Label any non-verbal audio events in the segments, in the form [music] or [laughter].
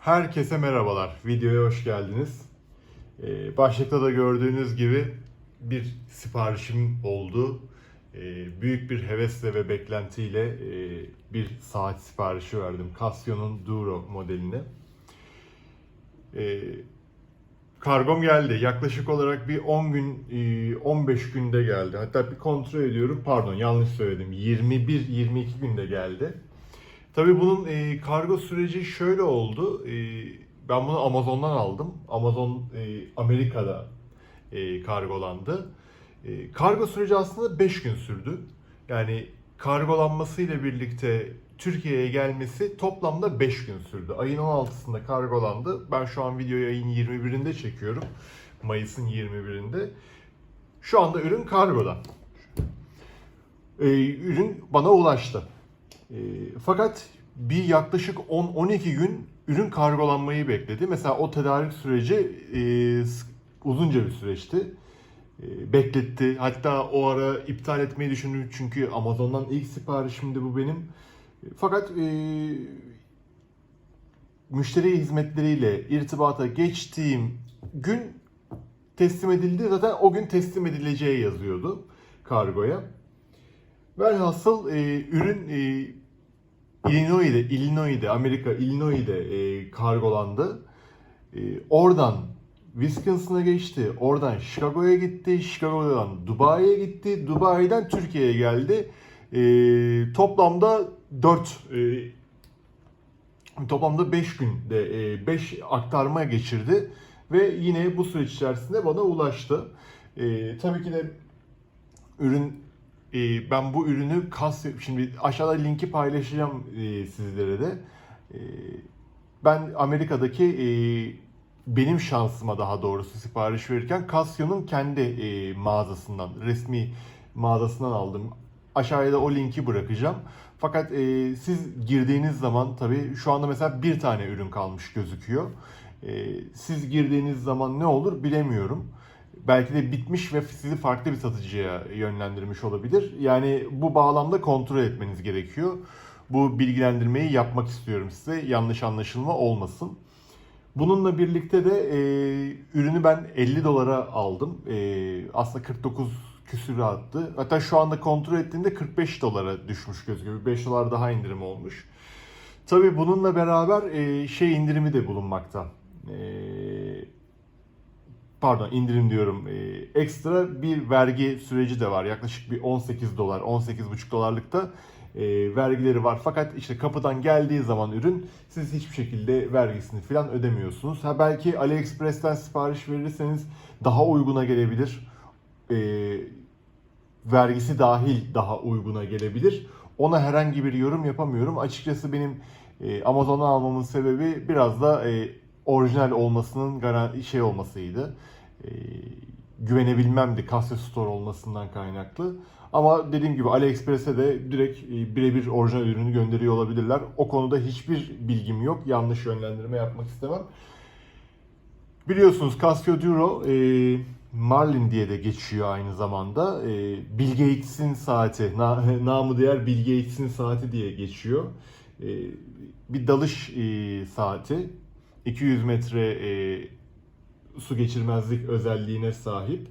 Herkese merhabalar. Videoya hoş geldiniz. Ee, başlıkta da gördüğünüz gibi bir siparişim oldu. Ee, büyük bir hevesle ve beklentiyle e, bir saat siparişi verdim. Casio'nun Duro modelini. Ee, kargom geldi. Yaklaşık olarak bir 10 gün, e, 15 günde geldi. Hatta bir kontrol ediyorum. Pardon yanlış söyledim. 21-22 günde geldi. Tabii bunun e, kargo süreci şöyle oldu. E, ben bunu Amazon'dan aldım. Amazon e, Amerika'da e, kargolandı. E, kargo süreci aslında 5 gün sürdü. Yani kargolanmasıyla birlikte Türkiye'ye gelmesi toplamda 5 gün sürdü. Ayın 16'sında kargolandı. Ben şu an videoyu ayın 21'inde çekiyorum. Mayıs'ın 21'inde. Şu anda ürün kargoda. E, ürün bana ulaştı. E, fakat bir yaklaşık 10-12 gün ürün kargolanmayı bekledi. Mesela o tedarik süreci e, uzunca bir süreçti. E, bekletti. Hatta o ara iptal etmeyi düşündüm çünkü Amazon'dan ilk siparişimdi bu benim. E, Fakat e, müşteri hizmetleriyle irtibata geçtiğim gün teslim edildi. Zaten o gün teslim edileceği yazıyordu kargoya. Velhasıl e, ürün e, Illinois'de, Illinois'de, Amerika Illinois'de e, kargolandı. E, oradan Wisconsin'a geçti. Oradan Chicago'ya gitti. Chicago'dan Dubai'ye gitti. Dubai'den Türkiye'ye geldi. E, toplamda 4 toplamda 5 günde 5 aktarma geçirdi ve yine bu süreç içerisinde bana ulaştı. E, tabii ki de ürün e, ben bu ürünü kas şimdi aşağıda linki paylaşacağım e, sizlere de. E, ben Amerika'daki e, benim şansıma daha doğrusu sipariş verirken Casio'nun kendi e, mağazasından, resmi mağazasından aldım. Aşağıya da o linki bırakacağım. Fakat e, siz girdiğiniz zaman tabii şu anda mesela bir tane ürün kalmış gözüküyor. E, siz girdiğiniz zaman ne olur bilemiyorum belki de bitmiş ve sizi farklı bir satıcıya yönlendirmiş olabilir. Yani bu bağlamda kontrol etmeniz gerekiyor. Bu bilgilendirmeyi yapmak istiyorum size. Yanlış anlaşılma olmasın. Bununla birlikte de e, ürünü ben 50 dolara aldım. E, aslında 49 küsürü attı. Hatta şu anda kontrol ettiğimde 45 dolara düşmüş gözüküyor. 5 dolar daha indirim olmuş. Tabii bununla beraber e, şey indirimi de bulunmakta. E, pardon indirim diyorum e, ekstra bir vergi süreci de var. Yaklaşık bir 18 dolar, 18,5 dolarlıkta e, vergileri var. Fakat işte kapıdan geldiği zaman ürün siz hiçbir şekilde vergisini falan ödemiyorsunuz. Ha belki AliExpress'ten sipariş verirseniz daha uyguna gelebilir. E, vergisi dahil daha uyguna gelebilir. Ona herhangi bir yorum yapamıyorum. Açıkçası benim e, Amazon'dan almamın sebebi biraz da e, orijinal olmasının garan şey olmasıydı. E, güvenebilmemdi Casio Store olmasından kaynaklı. Ama dediğim gibi AliExpress'e de direkt e, birebir orijinal ürünü gönderiyor olabilirler. O konuda hiçbir bilgim yok. Yanlış yönlendirme yapmak istemem. Biliyorsunuz Casio Duro e, Marlin diye de geçiyor aynı zamanda. E, Bill Gates'in saati, na, [laughs] namı diğer Bill Gates'in saati diye geçiyor. E, bir dalış e, saati. 200 metre e, su geçirmezlik özelliğine sahip.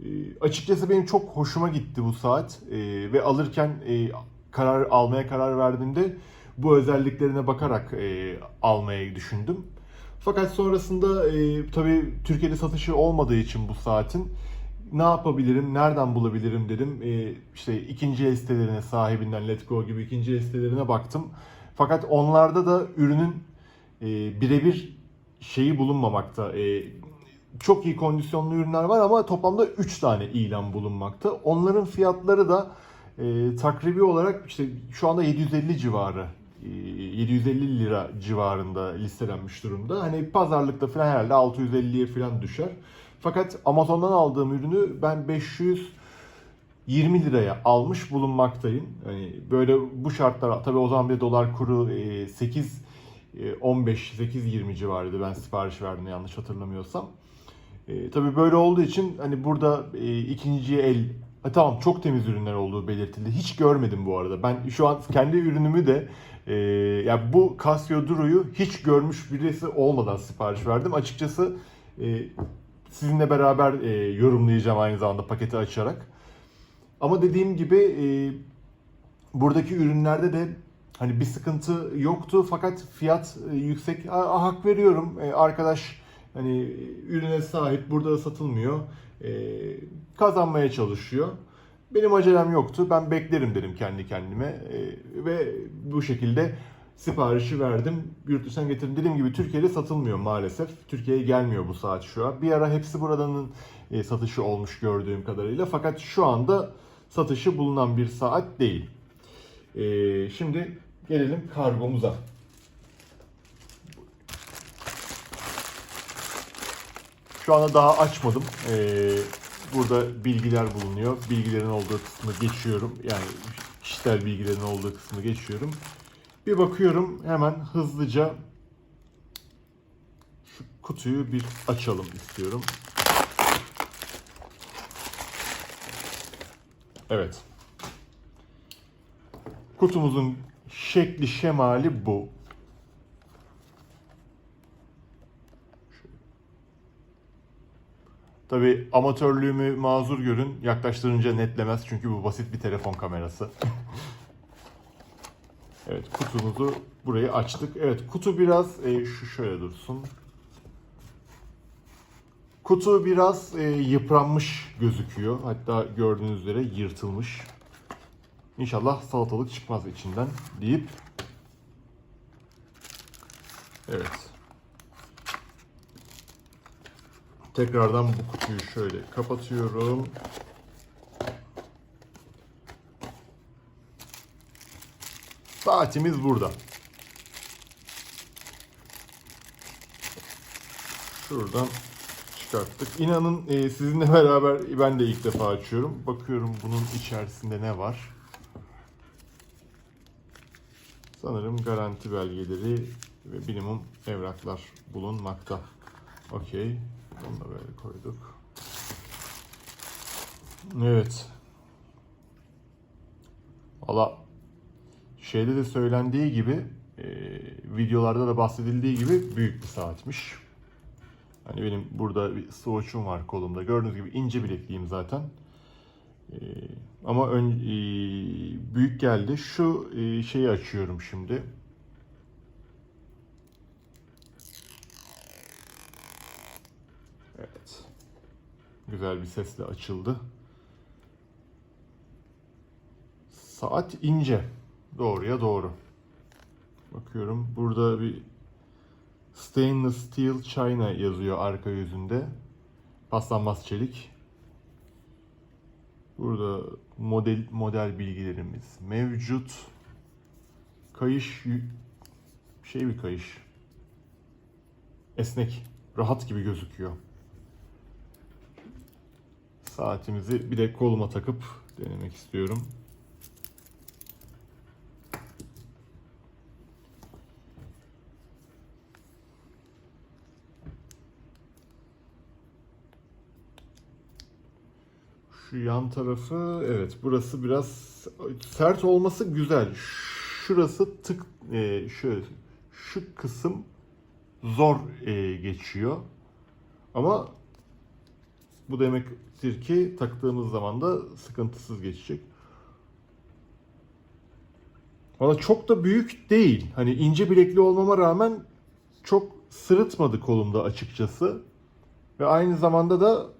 E, açıkçası benim çok hoşuma gitti bu saat E, ve alırken e, karar almaya karar verdiğimde bu özelliklerine bakarak e, almayı düşündüm. Fakat sonrasında e, tabii Türkiye'de satışı olmadığı için bu saatin ne yapabilirim, nereden bulabilirim dedim. E, işte ikinci el sitelerine sahibinden Let's Go gibi ikinci el sitelerine baktım. Fakat onlarda da ürünün e, birebir şeyi bulunmamakta. E, çok iyi kondisyonlu ürünler var ama toplamda 3 tane ilan bulunmakta. Onların fiyatları da e, takribi olarak işte şu anda 750 civarı. e, 750 lira civarında listelenmiş durumda. Hani pazarlıkta falan herhalde 650'ye falan düşer. Fakat Amazon'dan aldığım ürünü ben 500 20 liraya almış bulunmaktayım. Hani böyle bu şartlar tabii o zaman bir dolar kuru e, 8 e, 15 8 20 civarıydı ben sipariş verdim yanlış hatırlamıyorsam. E, tabii böyle olduğu için hani burada e, ikinci el ha, tamam çok temiz ürünler olduğu belirtildi. Hiç görmedim bu arada. Ben şu an kendi ürünümü de Ee, yani bu Casio Duro'yu hiç görmüş birisi olmadan sipariş verdim. Açıkçası e, sizinle beraber e, yorumlayacağım aynı zamanda paketi açarak. Ama dediğim gibi e, buradaki ürünlerde de hani bir sıkıntı yoktu fakat fiyat e, yüksek. A, hak veriyorum. E, arkadaş hani ürüne sahip burada da satılmıyor. E, kazanmaya çalışıyor. Benim acelem yoktu. Ben beklerim dedim kendi kendime. Ve bu şekilde siparişi verdim. Yurt dışından getirdim. Dediğim gibi Türkiye'de satılmıyor maalesef. Türkiye'ye gelmiyor bu saat şu an. Bir ara hepsi buradanın satışı olmuş gördüğüm kadarıyla. Fakat şu anda satışı bulunan bir saat değil. E, şimdi gelelim kargomuza. Şu anda daha açmadım. Ee, burada bilgiler bulunuyor. Bilgilerin olduğu kısmı geçiyorum. Yani kişisel bilgilerin olduğu kısmı geçiyorum. Bir bakıyorum hemen hızlıca şu kutuyu bir açalım istiyorum. Evet. Kutumuzun şekli şemali bu. Tabi amatörlüğümü mazur görün. Yaklaştırınca netlemez çünkü bu basit bir telefon kamerası. [laughs] evet kutumuzu burayı açtık. Evet kutu biraz e, şu şöyle dursun. Kutu biraz e, yıpranmış gözüküyor. Hatta gördüğünüz üzere yırtılmış. İnşallah salatalık çıkmaz içinden deyip Evet. Tekrardan bu kutuyu şöyle kapatıyorum. Saatimiz burada. Şuradan çıkarttık. İnanın e, sizinle [laughs] beraber ben de ilk defa açıyorum. Bakıyorum bunun içerisinde ne var. Sanırım garanti belgeleri ve minimum evraklar bulunmakta. Okey. Bunu da böyle koyduk. Evet. Valla şeyde de söylendiği gibi e, videolarda da bahsedildiği gibi büyük bir saatmiş. Hani benim burada bir swatch'um var kolumda. Gördüğünüz gibi ince bilekliyim zaten. E, ama ön, e, büyük geldi. Şu e, şeyi açıyorum şimdi. Evet. Güzel bir sesle açıldı. Saat ince. Doğruya doğru. Bakıyorum burada bir stainless steel china yazıyor arka yüzünde. Paslanmaz çelik. Burada model model bilgilerimiz mevcut. Kayış şey bir kayış. Esnek, rahat gibi gözüküyor. Saatimizi bir de koluma takıp denemek istiyorum. Şu yan tarafı evet burası biraz sert olması güzel. Şurası tık e, şöyle şu kısım zor e, geçiyor. Ama bu demektir ki taktığımız zaman da sıkıntısız geçecek. Valla çok da büyük değil. Hani ince bilekli olmama rağmen çok sırıtmadı kolumda açıkçası. Ve aynı zamanda da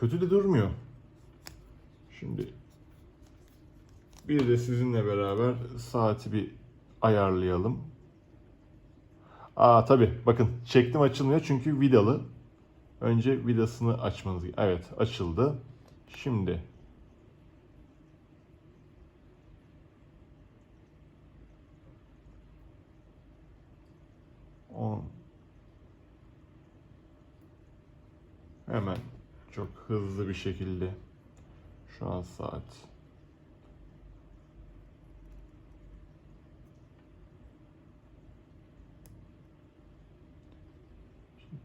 kötü de durmuyor. Şimdi bir de sizinle beraber saati bir ayarlayalım. Aa tabi bakın çektim açılmıyor çünkü vidalı. Önce vidasını açmanız Evet açıldı. Şimdi on hemen çok hızlı bir şekilde şu an saat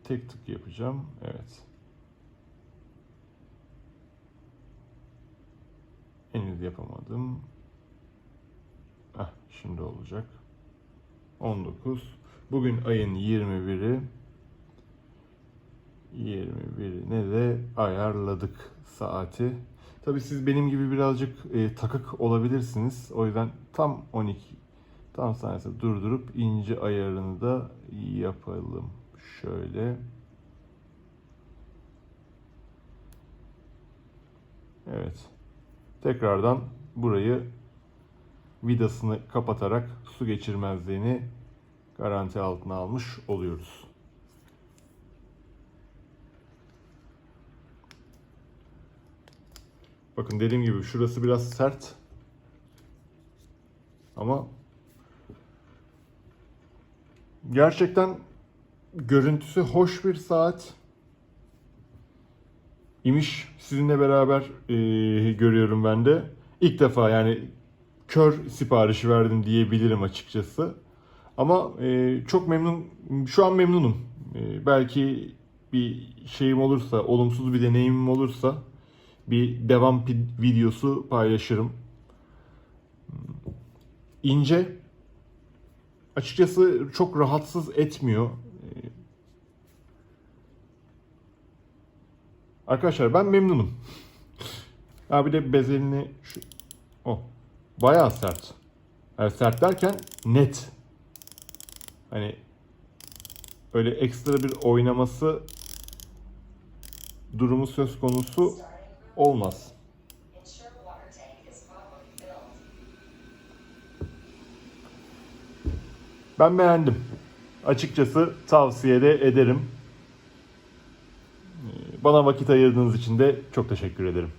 tek tık yapacağım. Evet. Henüz yapamadım. Heh, şimdi olacak. 19. Bugün ayın 21'i. 21'ine de ayarladık saati. Tabii siz benim gibi birazcık e, takık olabilirsiniz. O yüzden tam 12 tam saniyesi durdurup ince ayarını da yapalım. Şöyle. Evet. Tekrardan burayı vidasını kapatarak su geçirmezliğini garanti altına almış oluyoruz. Bakın dediğim gibi şurası biraz sert. Ama gerçekten görüntüsü hoş bir saat. İmiş sizinle beraber e, görüyorum ben de. İlk defa yani kör siparişi verdim diyebilirim açıkçası. Ama e, çok memnun, şu an memnunum. E, belki bir şeyim olursa, olumsuz bir deneyimim olursa bir devam videosu paylaşırım. İnce. Açıkçası çok rahatsız etmiyor. Arkadaşlar ben memnunum. [laughs] Ha bir de bezelini şu o bayağı sert. Yani sert derken net. Hani öyle ekstra bir oynaması durumu söz konusu olmaz. Ben beğendim. Açıkçası tavsiye de ederim. Ee, Bana vakit ayırdığınız için de çok teşekkür ederim.